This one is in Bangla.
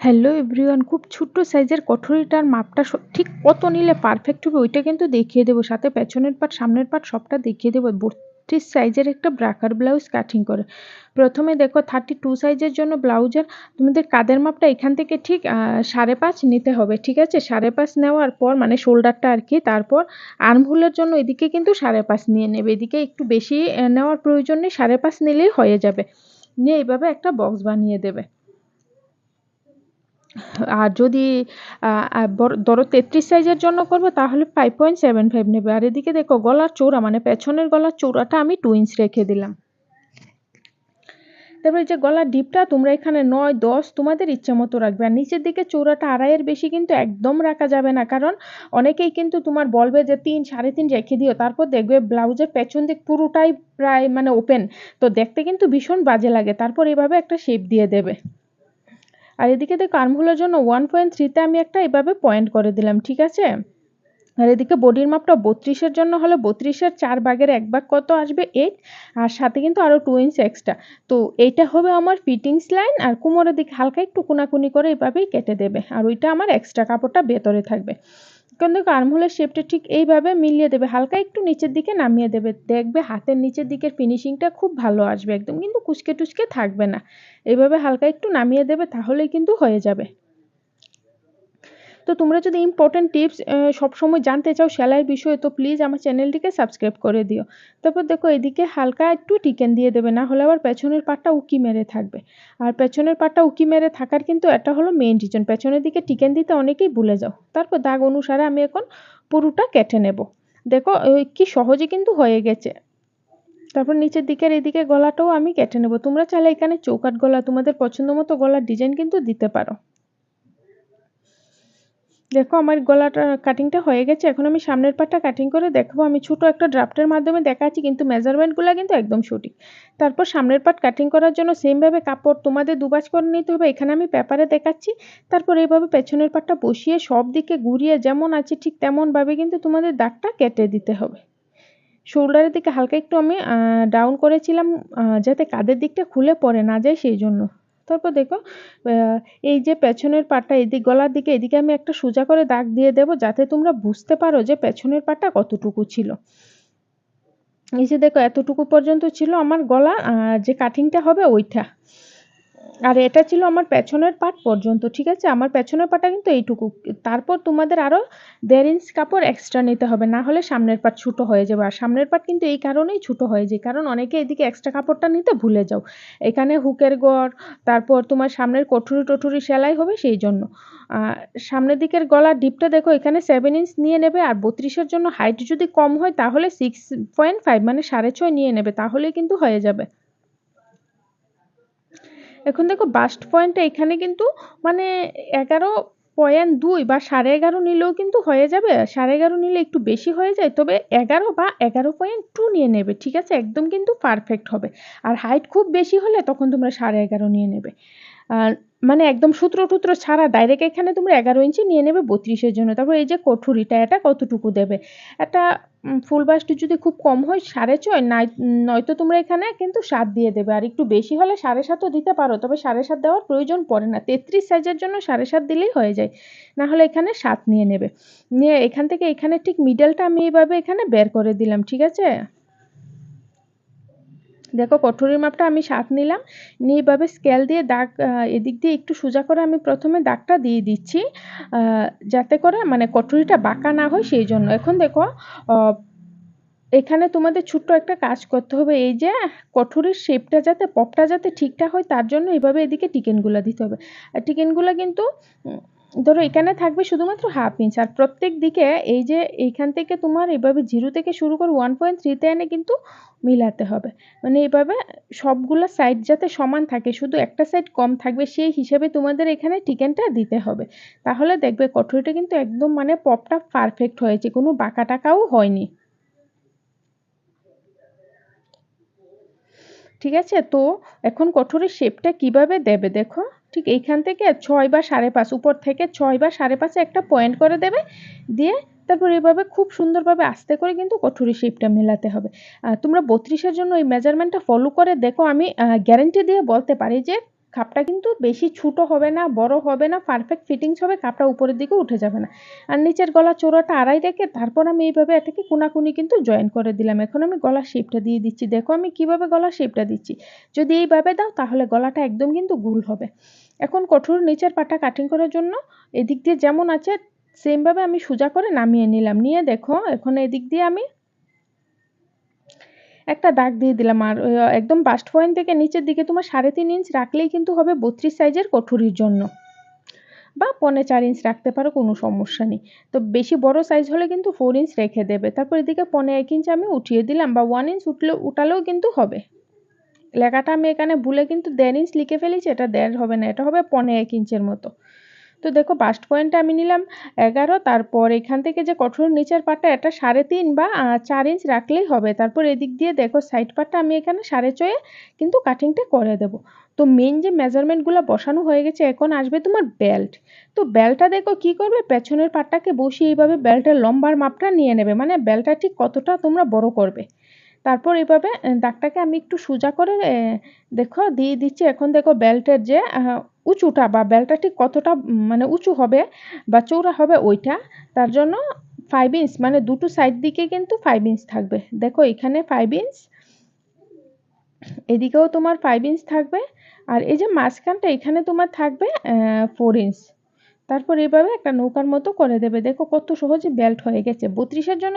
হ্যালো এভরিওয়ান খুব ছোট্ট সাইজের কঠোরিটার মাপটা ঠিক কত নিলে পারফেক্ট হবে, ওইটা কিন্তু দেখিয়ে দেবো। সাথে পেছনের পাট সামনের পাট সবটা দেখিয়ে দেবো। বত্রিশ সাইজের একটা ব্রাকার ব্লাউজ কাটিং করে। প্রথমে দেখো থার্টি টু সাইজের জন্য ব্লাউজের তোমাদের কাদের মাপটা এখান থেকে ঠিক সাড়ে পাঁচ নিতে হবে, ঠিক আছে? সাড়ে পাঁচ নেওয়ার পর মানে শোল্ডারটা আর কি, তারপর আর্মহুলের জন্য এদিকে কিন্তু সাড়ে পাঁচ নিয়ে নেবে। এদিকে একটু বেশি নেওয়ার প্রয়োজন নেই, সাড়ে পাঁচ নিলেই হয়ে যাবে। নিয়ে এইভাবে একটা বক্স বানিয়ে দেবে। আর যদি বড়, ধরো তেত্রিশ সাইজের জন্য করব, তাহলে ফাইভ পয়েন্ট সেভেন ফাইভ নেবে। আর এদিকে দেখো গলার চৌড়া মানে পেছনের গলার চৌড়াটা আমি টু ইঞ্চ রেখে দিলাম। তারপরে যে গলার ডিপটা তোমরা এখানে নয়, দশ তোমাদের ইচ্ছা মতো রাখবে। আর নিচের দিকে চৌড়াটা আড়াইয়ের বেশি কিন্তু একদম রাখা যাবে না। কারণ অনেকেই কিন্তু তোমার বলবে যে তিন, সাড়ে তিন রেখে দিও। তারপর দেখবে ব্লাউজের পেছন দিক পুরোটাই প্রায় মানে ওপেন তো দেখতে কিন্তু ভীষণ বাজে লাগে। তারপর এভাবে একটা শেপ দিয়ে দেবে। আর এদিকে দেখো আর্মহোলের জন্য ওয়ান পয়েন্ট থ্রিতে আমি একটা এভাবে পয়েন্ট করে দিলাম, ঠিক আছে? আর এদিকে বডির মাপটা বত্রিশের জন্য হলে বত্রিশের চার ভাগের এক ভাগ কত আসবে? এইট আর সাথে কিন্তু আরও টু ইঞ্চ এক্সট্রা তো এইটা হবে আমার ফিটিংস লাইন আর কোমরের দিকে হালকা একটু কোনাকুনি করে এভাবেই কেটে দেবে, আর ওইটা আমার এক্সট্রা কাপড়টা ভেতরে থাকবে। দেখো আর্মহোলের শেপটা ঠিক এইভাবে মিলিয়ে দেবে, হালকা একটু নিচের দিকে নামিয়ে দেবে। দেখবে হাতের নিচের দিকের ফিনিশিংটা খুব ভালো আসবে একদম, কিন্তু কুচকে টুচকে থাকবে না। এভাবে হালকা একটু নামিয়ে দেবে তাহলেই কিন্তু হয়ে যাবে। তো তোমরা যদি ইম্পর্টেন্ট টিপস সবসময় জানতে চাও সেলাইয়ের বিষয়ে, তো প্লিজ আমার চ্যানেলটিকে সাবস্ক্রাইব করে দিও। তারপর দেখো এদিকে হালকা একটু টিকেন দিয়ে দেবে, না হলে আবার পেছনের পাটটা উকি মেরে থাকবে। আর পেছনের পাটটা উকি মেরে থাকার কিন্তু এটা হলো মেইন রিজন পেছনের দিকে টিকেন দিতে অনেকেই ভুলে যাও। তারপর দাগ অনুসারে আমি এখন পুরোটা কেটে নেব। দেখো কি সহজে কিন্তু হয়ে গেছে। তারপর নিচের দিকের এদিকে গলাটাও আমি কেটে নেব। তোমরা চাইলে এখানে চৌকাট গলা, তোমাদের পছন্দ মতো গলার ডিজাইন কিন্তু দিতে পারো। দেখো আমার গলাটা কাটিংটা হয়ে গেছে, এখন আমি সামনের পাটটা কাটিং করে দেখাবো। আমি ছোটো একটা ড্রাফটের মাধ্যমে দেখাচ্ছি, কিন্তু মেজারমেন্টগুলো কিন্তু একদম সঠিক। তারপর সামনের পাট কাটিং করার জন্য সেমভাবে কাপড় তোমাদের দুবাজ করে নিতে হবে, এখানে আমি পেপারে দেখাচ্ছি। তারপর এইভাবে পেছনের পাটটা বসিয়ে সব দিকে ঘুরিয়ে যেমন আছে ঠিক তেমনভাবে কিন্তু তোমাদের দাগটা কেটে দিতে হবে। শোল্ডারের দিকে হালকা একটু আমি ডাউন করেছিলাম যাতে কাঁধের দিকটা খুলে পড়ে না যায় সেই জন্য। তারপর দেখো এই যে পেছনের পাটটা এদিক গলার দিকে এদিকে আমি একটা সোজা করে দাগ দিয়ে দেব যাতে তোমরা বুঝতে পারো যে পেছনের পাটটা কতটুকু ছিল। এই যে দেখো, এতটুকু পর্যন্ত ছিল আমার গলা যে কাটিংটা হবে ওইটা। আর এটা ছিল আমার পেছনের পাট পর্যন্ত, ঠিক আছে? আমার পেছনের পাটা কিন্তু এইটুকু। তারপর তোমাদের আরও দেড় ইঞ্চ কাপড় এক্সট্রা নিতে হবে, না হলে সামনের পাট ছোটো হয়ে যাবে। আর সামনের পাট কিন্তু এই কারণেই ছোটো হয়ে যায়, কারণ অনেকে এদিকে এক্সট্রা কাপড়টা নিতে ভুলে যাও। এখানে হুকের গড়, তারপর তোমার সামনের কঠুরি টঠুরি সেলাই হবে সেই জন্য। সামনের দিকের গলার ডিপটা দেখো, এখানে সেভেন ইঞ্চ নিয়ে নেবে, আর বত্রিশের জন্য হাইট যদি কম হয়, তাহলে সিক্স পয়েন্ট ফাইভ মানে সাড়ে ছয় নিয়ে নেবে তাহলে কিন্তু হয়ে যাবে। এখন দেখো বাস্ট পয়েন্টটা এখানে কিন্তু মানে এগারো পয়েন্ট দুই বা সাড়ে এগারো নিলেও কিন্তু হয়ে যাবে। সাড়ে এগারো নিলে একটু বেশি হয়ে যায়, তবে এগারো বা এগারো পয়েন্ট টু নিয়ে নেবে, ঠিক আছে? একদম কিন্তু পারফেক্ট হবে। আর হাইট খুব বেশি হলে তখন তোমরা সাড়ে এগারো নিয়ে নেবে। আর মানে একদম সূত্র টুত্র ছাড়া ডাইরেক্ট এখানে তোমরা এগারো ইঞ্চি নিয়ে নেবে বত্রিশের জন্য। তারপর এই যে কঠুরিটা এটা কতটুকু দেবে? একটা ফুল বাসটি যদি খুব কম হয়, সাড়ে ছয় নয়তো তোমরা এখানে কিন্তু সাত দিয়ে দেবে। আর একটু বেশি হলে সাড়ে সাতও দিতে পারো, তবে সাড়ে সাত দেওয়ার প্রয়োজন পড়ে না। তেত্রিশ সাইজের জন্য সাড়ে সাত দিলেই হয়ে যায়। না হলে এখানে সাত নিয়ে নেবে। নিয়ে এখান থেকে এখানে ঠিক মিডলটা আমি এইভাবে এখানে বের করে দিলাম, ঠিক আছে? দেখো কঠোরির মাপটা আমি সাত নিলাম। নিয়ে এভাবে স্কেল দিয়ে দাগ এদিক দিয়ে একটু সোজা করে আমি প্রথমে দাগটা দিয়ে দিচ্ছি যাতে করে মানে কঠুরিটা বাঁকা না হয় সেই জন্য। এখন দেখো এখানে তোমাদের ছোট্ট একটা কাজ করতে হবে, এই যে কঠোরের শেপটা যাতে পপটা যাতে ঠিকঠাক হয়, তার জন্য এভাবে এদিকে টিকেনগুলো দিতে হবে। আর টিকেনগুলো কিন্তু ধরো, এখানে থাকবে শুধুমাত্র হাফ ইঞ্চ আর প্রত্যেক দিকে এই যে এইখান থেকে তোমার এভাবে জিরো থেকে শুরু করে ওয়ান পয়েন্ট থ্রিতে এনে কিন্তু মিলাতে হবে। মানে এভাবে সবগুলো সাইড যাতে সমান থাকে, শুধু একটা সাইড কম থাকবে, সেই হিসাবে তোমাদের এখানে টিকেনটা দিতে হবে। তাহলে দেখবে কঠোরিটা কিন্তু একদম মানে পপটা পারফেক্ট হয়েছে, কোনো বাঁকা টাকাও হয়নি। ঠিক আছে? তো এখন কঠোরের শেপটা কীভাবে দেবে দেখো? ঠিক এইখান থেকে ছয় বা সাড়ে পাঁচ, উপর থেকে ছয় বা সাড়ে পাঁচে একটা পয়েন্ট করে দেবে। দিয়ে তারপর এভাবে খুব সুন্দরভাবে আস্তে করে কিন্তু কঠোরি শেপটা মেলাতে হবে। তোমরা বত্রিশের জন্য এই মেজারমেন্টটা ফলো করে দেখো, আমি গ্যারেন্টি দিয়ে বলতে পারি যে খাপটা কিন্তু বেশি ছোটো হবে না, বড় হবে না পারফেক্ট ফিটিংস হবে, কাপটা উপরের দিকে উঠে যাবে না। আর নিচের গলা চোরাটা আড়াই রেখে তারপর আমি এইভাবে এটাকে কোনাকুনি কিন্তু জয়েন করে দিলাম। এখন আমি গলার শেপটা দিয়ে দিচ্ছি। দেখো আমি কীভাবে গলার শেপটা দিচ্ছি। যদি এইভাবে দাও তাহলে গলাটা একদম কিন্তু গুল হবে। এখন কঠোর নিচের পাটা কাটিং করার জন্য এদিক দিয়ে যেমন আছে সেমভাবে আমি সোজা করে নামিয়ে নিলাম। নিয়ে দেখো, এখন এদিক দিয়ে আমি একটা দাগ দিয়ে দিলাম। আর একদম বাস্ট পয়েন্ট থেকে নিচের দিকে তোমার সাড়ে তিন ইঞ্চ রাখলেই কিন্তু হবে বত্রিশ সাইজের কঠুরির জন্য। বা পনে চার ইঞ্চ রাখতে পারো, কোনো সমস্যা নেই। তো বেশি বড় সাইজ হলে কিন্তু ফোর ইঞ্চ রেখে দেবে। তারপর এদিকে পনে এক ইঞ্চ আমি উঠিয়ে দিলাম বা ওয়ান ইঞ্চ উঠলে উঠালেও কিন্তু হবে। লেখাটা আমি এখানে ভুলে কিন্তু দেড় ইঞ্চ লিখে ফেলেছি, এটা দেড় হবে না, এটা হবে পনে এক ইঞ্চের মতো। তো দেখো বাস্ট পয়েন্টটা আমি নিলাম এগারো, তারপর এখান থেকে যে কঠোর নিচের পাটটা, এটা সাড়ে তিন বা চার ইঞ্চ রাখলেই হবে। তারপর এদিক দিয়ে দেখো সাইড পাটটা আমি এখানে সাড়ে ছয়ে কিন্তু কাটিংটা করে দেব। তো মেন যে মেজারমেন্টগুলো বসানো হয়ে গেছে, এখন আসবে তোমার বেল্ট তো বেল্টটা দেখো কি করবে? পেছনের পাটটাকে বসিয়ে এইভাবে বেল্টের লম্বার মাপটা নিয়ে নেবে। মানে বেল্টটা ঠিক কতটা তোমরা বড় করবে। তারপর এভাবে দাগটাকে আমি একটু সোজা করে দেখো, দিয়ে দিচ্ছি। এখন দেখো বেল্টের যে উঁচুটা বা বেলটা ঠিক কতটা মানে উঁচু হবে বা চৌড়া হবে ওইটা, তার জন্য ফাইভ ইঞ্চ মানে দুটো সাইড দিকে কিন্তু ফাইভ ইঞ্চ থাকবে। দেখো, এখানে ফাইভ ইঞ্চ এদিকেও তোমার ফাইভ ইঞ্চ থাকবে। আর এই যে মাঝখানটা, এখানে তোমার থাকবে ফোর ইঞ্চ তারপর এভাবে একটা নৌকার মতো করে দেবে। দেখো, কত সহজে বেল্ট হয়ে গেছে। বত্রিশের জন্য